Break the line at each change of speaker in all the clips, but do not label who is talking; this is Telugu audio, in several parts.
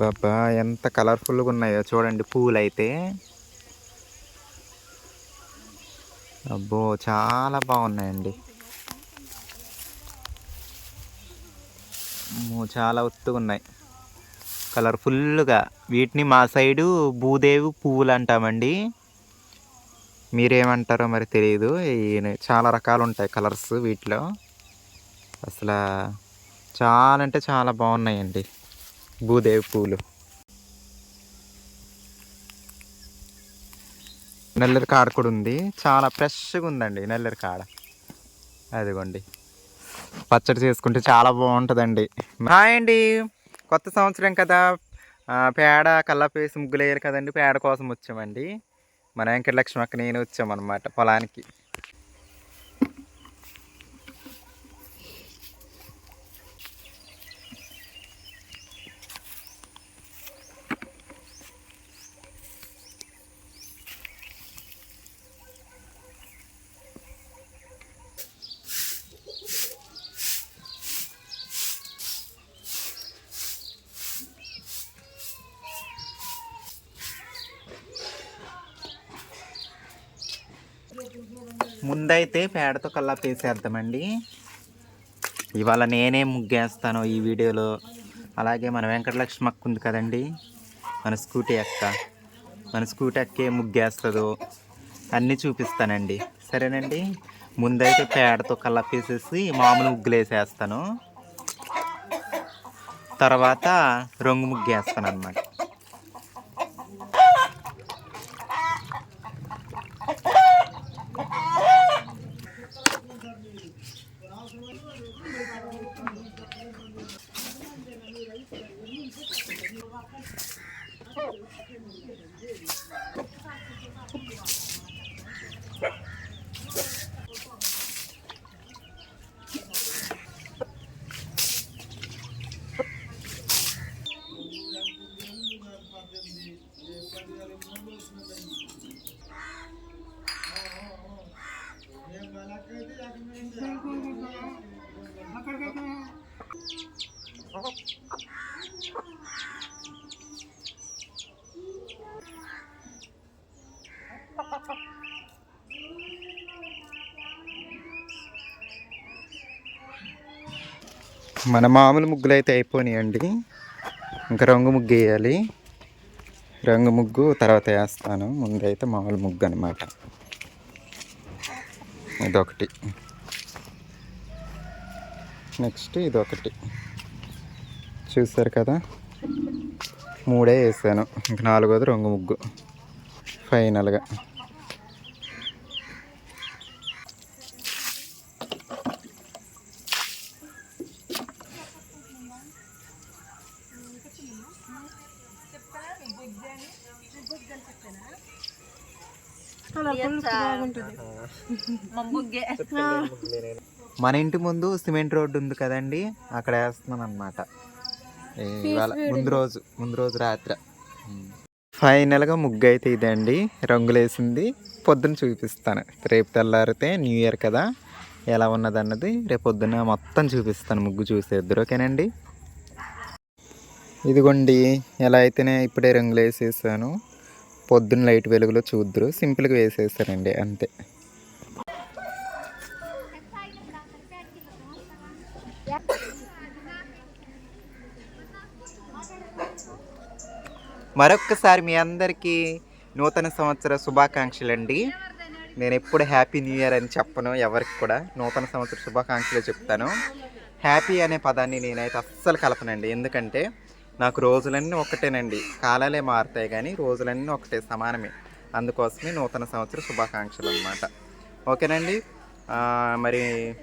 బాబా ఎంత కలర్ఫుల్గా ఉన్నాయో చూడండి పూలు అయితే అబ్బో చాలా బాగున్నాయండి. చాలా ఒత్తుగా ఉన్నాయి కలర్ఫుల్గా. వీటిని మా సైడు భూదేవి పువ్వులు అంటామండి. మీరేమంటారో మరి తెలియదు చాలా రకాలు ఉంటాయి కలర్స్ వీటిలో. అసలు చాలా అంటే చాలా బాగున్నాయండి. భూదేవి పూలు. నల్లరి కాడ కూడా ఉంది. చాలా ఫ్రెష్గా ఉందండి నల్లరి కాడ. అదిగోండి. పచ్చడి చేసుకుంటే చాలా బాగుంటుందండి. హాయ్ అండి. కొత్త సంవత్సరం కదా. పేడ కల్లాపేసి ముగ్గులు వేయాలి కదండి. పేడ కోసం వచ్చామండి. మన వెంకటలక్ష్మి అక్క నేను వచ్చామన్నమాట పొలానికి. ముందైతే పేడతో కల్లాపు వేసేద్దామండి ఇవాళ నేనే ముగ్గేస్తాను ఈ వీడియోలో. అలాగే మన వెంకటలక్ష్మి అక్క ఉంది కదండి. మన స్కూటీ అక్క. మన స్కూటీ అక్కే ముగ్గేస్తుందో అన్నీ చూపిస్తానండి. సరేనండి? ముందైతే పేడతో కల్లాపు మామూలు ముగ్గులు వేసేస్తాను తర్వాత రంగు ముగ్గు వేస్తాను అనమాట మన మామూలు ముగ్గులు అయితే అయిపోయినాయండి. ఇంకా రంగు ముగ్గు వేయాలి. రంగు ముగ్గు తర్వాత వేస్తాను. ముందైతే మామూలు ముగ్గు అనమాట ఇదొకటి. నెక్స్ట్ ఇదొకటి. చూసారు కదా? మూడే వేసాను. ఇంక నాలుగోది రంగు ముగ్గు. ఫైనల్గా. మన ఇంటి ముందు సిమెంట్ రోడ్డు ఉంది కదండి అక్కడ వేస్తున్నాను అనమాట ఇవాళ ముందు రోజు ముందు రోజు రాత్రి. ఫైనల్గా ముగ్గు అయితే ఇదండి రంగులు వేసింది పొద్దున చూపిస్తాను. రేపు తెల్లారితే న్యూ ఇయర్ కదా ఎలా ఉన్నది అన్నది రేపు పొద్దున మొత్తం చూపిస్తాను ముగ్గు చూసేద్దరు ఓకేనండి? ఇదిగోండి ఎలా అయితేనే ఇప్పుడే రంగులు వేసేసాను పొద్దున్న లైట్ వెలుగులో చూద్దరు. సింపుల్గా వేసేసానండి అంతే. మరొక్కసారి మీ అందరికీ నూతన సంవత్సర శుభాకాంక్షలు అండి నేను ఎప్పుడు హ్యాపీ న్యూ ఇయర్ అని చెప్పను ఎవరికి కూడా. నూతన సంవత్సర శుభాకాంక్షలు చెప్తాను. హ్యాపీ అనే పదాన్ని నేనైతే అస్సలు కలపనండి. ఎందుకంటే నాకు రోజులన్నీ ఒకటేనండి కాలాలే మారుతాయి కానీ రోజులన్నీ ఒకటే సమానమే. అందుకోసమే నూతన సంవత్సర శుభాకాంక్షలు అనమాట ఓకేనండి? ఆ, మరి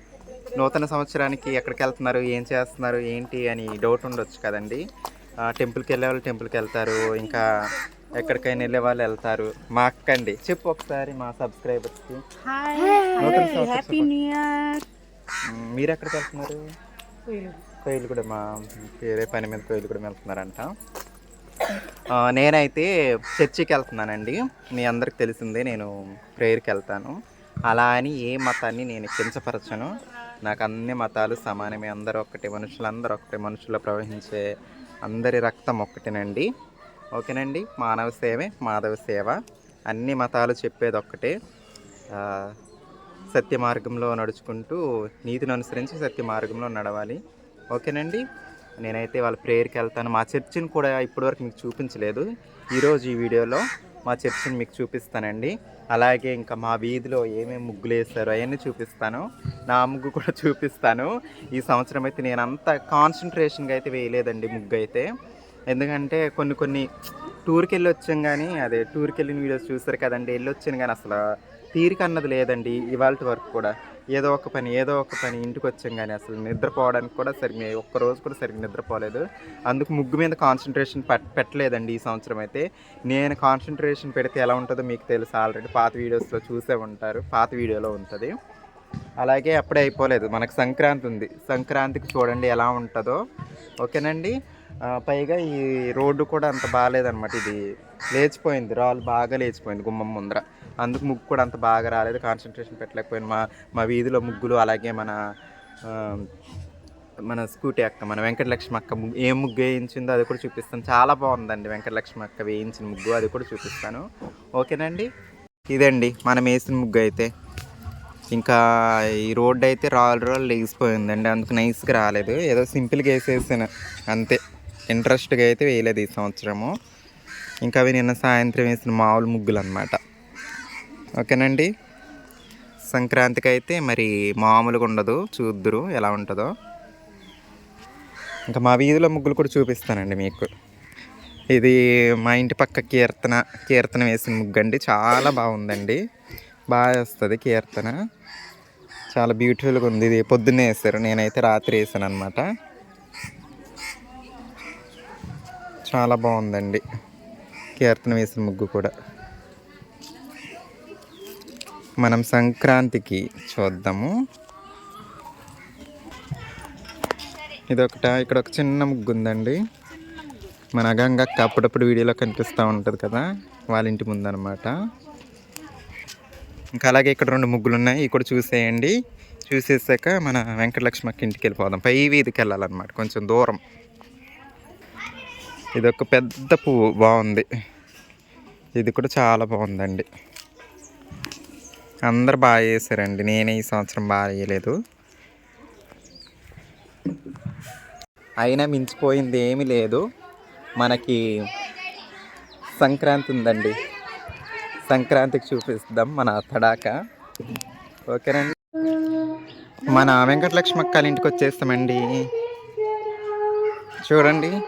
నూతన సంవత్సరానికి ఎక్కడికి వెళ్తున్నారు ఏం చేస్తున్నారు? ఏంటి అని డౌట్ ఉండొచ్చు కదండి. ఆ, టెంపుల్కి వెళ్ళే వాళ్ళు టెంపుల్కి వెళ్తారు ఇంకా ఎక్కడికైనా వెళ్ళే వాళ్ళు వెళ్తారు. మా అక్క అండి చెప్పు ఒకసారి మా సబ్స్క్రైబర్స్కి. నూతన సంవత్సర మీరు ఎక్కడికి వెళ్తున్నారు కోయిలు కూడా మా వేరే పని మీద కోయిలు కూడా వెళ్తున్నారంట. నేనైతే చర్చికి వెళ్తున్నానండి. మీ అందరికి తెలిసిందే నేను ప్రేయర్కి వెళ్తాను. అలా అని ఏ మతాన్ని నేను కించపరచను. నాకు అన్ని మతాలు సమానమే. అందరూ ఒక్కటే మనుషులందరూ ఒకటే మనుషుల్లో ప్రవహించే అందరి రక్తం ఒక్కటేనండి. ఓకేనండి? మానవ సేవే మాధవ సేవ. అన్ని మతాలు చెప్పేది ఒక్కటే. సత్య మార్గంలో నడుచుకుంటూ నీతిని అనుసరించి సత్య మార్గంలో నడవాలి. ఓకేనండి. నేనైతే వాళ్ళ ప్రేయర్కి వెళ్తాను. మా చర్చిని కూడా ఇప్పటివరకు మీకు చూపించలేదు. ఈరోజు ఈ వీడియోలో మా చర్చిని మీకు చూపిస్తానండి. అలాగే ఇంకా మా వీధిలో ఏమేమి ముగ్గులు వేస్తారో అవన్నీ చూపిస్తాను. నా ముగ్గు కూడా చూపిస్తాను. ఈ సంవత్సరం అయితే నేను అంత కాన్సన్ట్రేషన్గా అయితే వేయలేదండి ముగ్గు అయితే. ఎందుకంటే కొన్ని కొన్ని టూర్కి వెళ్ళి వచ్చాం కానీ అదే టూర్కి వెళ్ళిన వీడియోస్ చూసారు కదండి. వెళ్ళి వచ్చాను కానీ అసలు తీరిక అన్నది లేదండి ఇవాళ వరకు కూడా. ఏదో ఒక పని ఏదో ఒక పని ఇంటికి వచ్చాం కానీ అసలు నిద్రపోవడానికి కూడా సరిగ్గా ఒక్క రోజు కూడా సరిగ్గా నిద్రపోలేదు. అందుకు ముగ్గు మీద కాన్సన్ట్రేషన్ పెట్ పెట్టలేదండి ఈ సంవత్సరం అయితే. నేను కాన్సన్ట్రేషన్ పెడితే ఎలా ఉంటుందో మీకు తెలుసు. ఆల్రెడీ పాత వీడియోస్లో చూసే ఉంటారు. పాత వీడియోలో ఉంటుంది. అలాగే అప్పుడే అయిపోలేదు. మనకు సంక్రాంతి ఉంది. సంక్రాంతికి చూడండి ఎలా ఉంటుందో. ఓకేనండి? పైగా ఈ రోడ్డు కూడా అంత బాగాలేదన్నమాట. ఇది లేచిపోయింది. రాళ్ళు బాగా లేచిపోయింది గుమ్మం ముందర. అందుకు ముగ్గు కూడా అంత బాగా రాలేదు. కాన్సన్ట్రేషన్ పెట్టలేకపోయింది మా మా వీధిలో ముగ్గులు అలాగే మన మన స్కూటీ అక్క మన వెంకటలక్ష్మి అక్క ముగ్గు ఏ ముగ్గు వేయించిందో అది కూడా చూపిస్తాను. చాలా బాగుందండి వెంకటలక్ష్మి అక్క వేయించిన ముగ్గు. అది కూడా చూపిస్తాను. ఓకేనండి? ఇదండి మనం వేసిన ముగ్గు అయితే. ఇంకా ఈ రోడ్డు అయితే రాళ్ళు రాళ్ళు లేచిపోయిందండి. అందుకు నైస్గా రాలేదు. ఏదో సింపుల్గా వేసేసాను. అంతే. ఇంట్రెస్ట్గా అయితే వేయలేదు ఈ సంవత్సరము. ఇంకా అవి నిన్న సాయంత్రం వేసిన మామూలు ముగ్గులు అనమాట ఓకేనండి? సంక్రాంతికి అయితే మరి మామూలుగా ఉండదు చూద్దురు ఎలా ఉంటుందో. ఇంకా మా వీధిలో ముగ్గులు కూడా చూపిస్తానండి మీకు. ఇది మా ఇంటి పక్క కీర్తన కీర్తన వేసిన ముగ్గు అండి చాలా బాగుందండి. బాగా వస్తుంది కీర్తన. చాలా బ్యూటిఫుల్గా ఉంది. ఇది పొద్దున్నే వేసారు. నేనైతే రాత్రి వేసాను అనమాట చాలా బాగుందండి. కీర్తన వేసిన ముగ్గు కూడా. మనం సంక్రాంతికి చూద్దాము. ఇది ఇక్కడ ఒక చిన్న ముగ్గు ఉందండి. మన అగంగక్క అప్పుడప్పుడు వీడియోలో కనిపిస్తూ ఉంటుంది కదా వాళ్ళ ఇంటి ముందనమాట. ఇంకా అలాగే ఇక్కడ రెండు ముగ్గులు ఉన్నాయి ఇక్కడ చూసేయండి. చూసేసాక మన వెంకటలక్ష్మక్క ఇంటికి వెళ్ళిపోదాం పై వీధికి వెళ్ళాలన్నమాట కొంచెం దూరం. ఇది ఒక పెద్ద పువ్వు. బాగుంది. ఇది కూడా చాలా బాగుందండి. అందరు బాగా చేశారండి. నేనే ఈ సంవత్సరం బాగా చేయలేదు. అయినా మించిపోయింది ఏమీ లేదు. మనకి సంక్రాంతి ఉందండి. సంక్రాంతికి చూపిస్తాం మన తడాక. ఓకేనండి. మన వెంకటలక్ష్మి అక్కల ఇంటికి వచ్చేస్తామండి. చూడండి.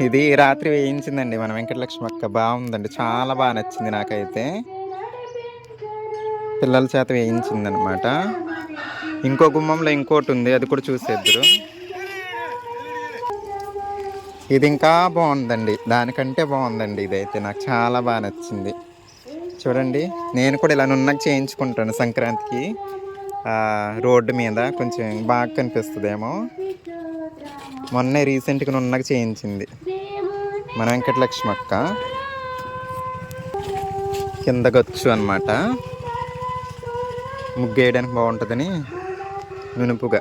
ఇది రాత్రి వేయించిందండి మన వెంకటలక్ష్మి అక్క బాగుందండి. చాలా బాగా నచ్చింది నాకైతే. పిల్లల చేత వేయించింది అనమాట ఇంకో గుమ్మంలో ఇంకోటి ఉంది. అది కూడా చూసేద్దరు. ఇది ఇంకా బాగుందండి. దానికంటే బాగుందండి ఇదైతే. నాకు చాలా బాగా నచ్చింది. చూడండి. నేను కూడా ఇలా నున్నకు చేయించుకుంటాను సంక్రాంతికి. రోడ్డు మీద కొంచెం బాగా కనిపిస్తుందేమో. మొన్నే రీసెంట్గా నున్నగా చేయించింది. మన వెంకటలక్ష్మి అక్క కిందకొచ్చు అనమాట ముగ్గు వేయడానికి బాగుంటుందని నునుపుగా.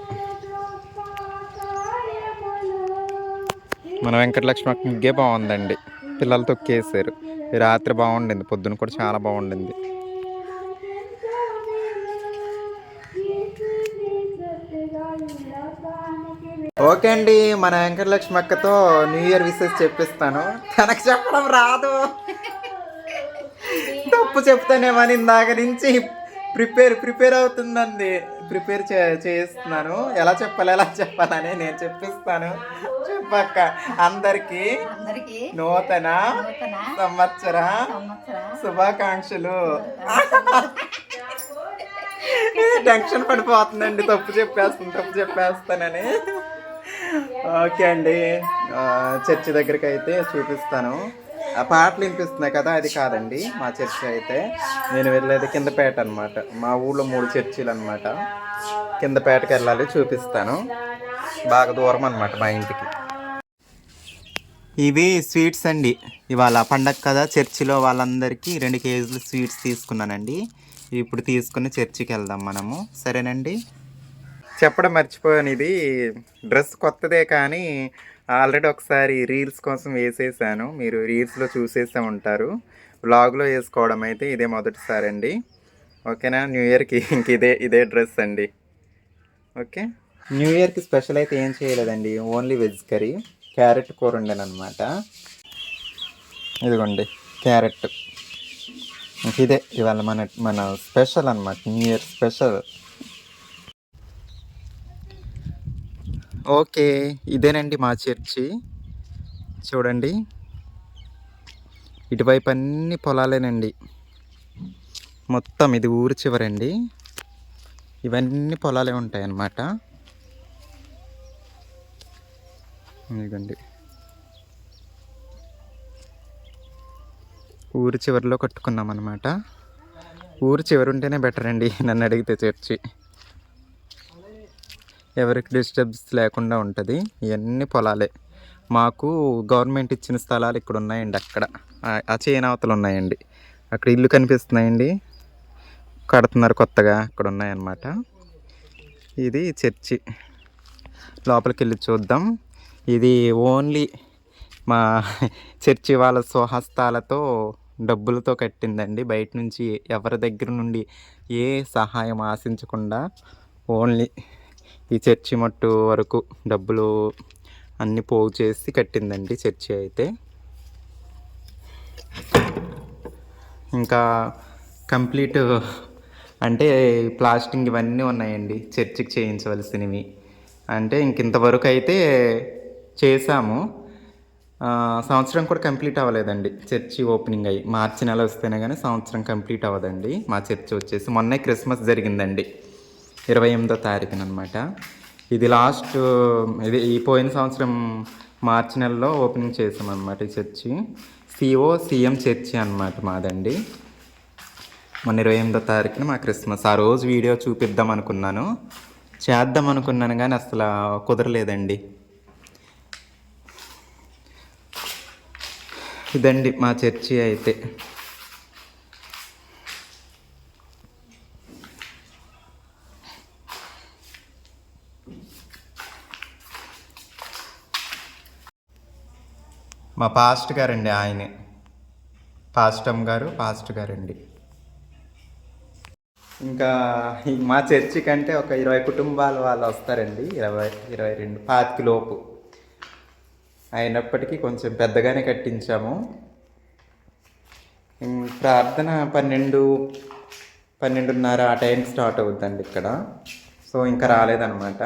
మన వెంకటలక్ష్మి అక్క ముగ్గే బాగుందండి. పిల్లలు తొక్కేసారు రాత్రి బాగుండింది. పొద్దున కూడా చాలా బాగుండింది. ఓకే అండి మన వెంకటలక్ష్మి అక్కతో న్యూ ఇయర్ విషెస్ చెప్పిస్తాను. తనకు చెప్పడం రాదు. తప్పు చెప్తానేమని ఇందాక నుంచి ప్రిపేర్ ప్రిపేర్ అవుతుందండి. ప్రిపేర్ చే చేస్తున్నాను. ఎలా చెప్పాలి ఎలా చెప్పాలని నేను చెప్పిస్తాను. చెప్పక్క అందరికీ నూతన సంవత్సర శుభాకాంక్షలు. టెన్షన్ పడిపోతుందండి తప్పు చెప్పేస్తాను తప్పు చెప్పేస్తానని. ఓకే అండి. చర్చి దగ్గరికి అయితే చూపిస్తాను. ఆ పాటలు వినిపిస్తున్నాయి కదా అది కాదండి. మా చర్చి అయితే నేను వెళ్ళేది కిందపేట అనమాట మా ఊళ్ళో మూడు చర్చిలు అనమాట కిందపేటకి వెళ్ళాలి చూపిస్తాను. బాగా దూరం అనమాట మా ఇంటికి. ఇవి స్వీట్స్ అండి. ఇవాళ పండగ కదా చర్చిలో వాళ్ళందరికీ రెండు కేజీలు స్వీట్స్ తీసుకున్నానండి. ఇప్పుడు తీసుకుని చర్చికి వెళ్దాం మనము. సరేనండి? చెప్పడం మర్చిపోయాను. ఇది డ్రెస్ కొత్తదే కానీ ఆల్రెడీ ఒకసారి రీల్స్ కోసం వేసేసాను. మీరు రీల్స్లో చూసేసే ఉంటారు. వ్లాగ్లో వేసుకోవడం అయితే ఇదే మొదటిసారి అండి. ఓకేనా? న్యూ ఇయర్కి ఇంక ఇదే ఇదే డ్రెస్ అండి. ఓకే? న్యూ ఇయర్కి స్పెషల్ అయితే ఏం చేయలేదండి. Only veg curry. క్యారెట్ కూర ఉండేనమాట ఇదిగోండి క్యారెట్. ఇదే ఇవాళ మన మన స్పెషల్ అనమాట న్యూ ఇయర్ స్పెషల్. ఓకే ఇదేనండి మా చర్చి. చూడండి. ఇటువైపు అన్ని పొలాలేనండి. మొత్తం ఇది ఊరు చివరండి. ఇవన్నీ పొలాలే ఉంటాయి అన్నమాట ఇదిగోండి. ఊరు చివరిలో కట్టుకున్నాం అనమాట ఊరు చివరి ఉంటేనే బెటర్ అండి నన్ను అడిగితే చర్చి. ఎవరికి డిస్టర్బ్స్ లేకుండా ఉంటుంది. ఇవన్నీ పొలాలే. మాకు గవర్నమెంట్ ఇచ్చిన స్థలాలు ఇక్కడ ఉన్నాయండి అక్కడ. ఆ- చేనావతలు ఉన్నాయండి. అక్కడ ఇల్లు కనిపిస్తున్నాయండి. కడుతున్నారు కొత్తగా అక్కడ ఉన్నాయన్నమాట. ఇది చర్చి. లోపలికి వెళ్ళి చూద్దాం. ఇది ఓన్లీ మా చర్చి వాళ్ళ స్వహస్తాలతో డబ్బులతో కట్టిందండి. బయట నుంచి ఎవరి దగ్గర నుండి ఏ సహాయం ఆశించకుండా ఓన్లీ ఈ చర్చి మట్టు వరకు డబ్బులు అన్ని పోగు చేసి కట్టిందండి చర్చి అయితే. ఇంకా కంప్లీట్ అంటే ప్లాస్టింగ్ ఇవన్నీ ఉన్నాయండి చర్చికి చేయించవలసినవి. అంటే ఇంక ఇంతవరకు అయితే చేసాము సంవత్సరం కూడా కంప్లీట్ అవ్వలేదండి. చర్చి ఓపెనింగ్ అయ్యి మార్చి నెల వస్తేనే కానీ సంవత్సరం కంప్లీట్ అవ్వదండి. మా చర్చి వచ్చేసి మొన్నే క్రిస్మస్ జరిగిందండి. ఇరవై ఎనిమిదో తారీఖున అనమాట ఇది లాస్ట్ ఇది ఈ పోయిన సంవత్సరం మార్చి నెలలో ఓపెనింగ్ చేసామన్నమాట ఈ చర్చి. సిఓ సీఎం చర్చి అనమాట మాదండి. మొన్న ఇరవై ఎనిమిదో తారీఖున మా క్రిస్మస్. ఆ రోజు వీడియో చూపిద్దాం అనుకున్నాను. చేద్దాం అనుకున్నాను కానీ అసలు కుదరలేదండి. ఇదండి మా చర్చి అయితే. మా పాస్ట్ గారండి ఆయనే. పాస్టమ్ గారు పాస్ట్ గారండి. ఇంకా మా చర్చి కంటే ఒక ఇరవై కుటుంబాల వాళ్ళు వస్తారండి ఇరవై ఇరవై రెండు పాతికి లోపు. అయినప్పటికీ కొంచెం పెద్దగానే కట్టించాము. ప్రార్థన పన్నెండు పన్నెండున్నర ఆ టైంకి స్టార్ట్ అవుతుందండి ఇక్కడ. సో ఇంకా రాలేదన్నమాట.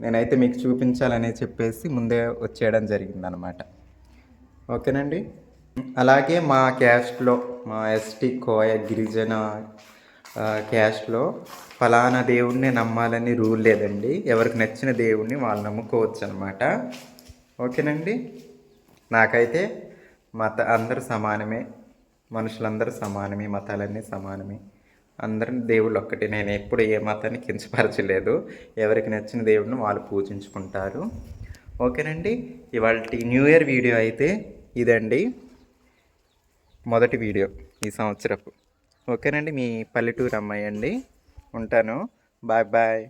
నేనైతే మీకు చూపించాలని చెప్పేసి ముందే వచ్చేయడం జరిగిందనమాట ఓకేనండి. అలాగే మా క్యాస్ట్లో మా ఎస్టీ కోయ గిరిజన క్యాస్ట్లో ఫలానా దేవుణ్ణి నమ్మాలని రూల్ లేదండి. ఎవరికి నచ్చిన దేవుణ్ణి వాళ్ళు నమ్ముకోవచ్చు అనమాట ఓకేనండి. నాకైతే మత అందరూ సమానమే. మనుషులందరూ సమానమే మతాలన్నీ సమానమే. అందరం దేవుళ్ళు ఒక్కటే. నేను ఎప్పుడు ఏ మతాన్ని కించపరచలేదు. ఎవరికి నచ్చిన దేవుడిని వాళ్ళు పూజించుకుంటారు. ఓకేనండి. ఇవాళ న్యూ ఇయర్ వీడియో అయితే ఇదండి. మొదటి వీడియో ఈ సంవత్సరపు. ఓకేనండి మీ పల్లెటూరు అమ్మాయి అండి. ఉంటాను. Bye bye.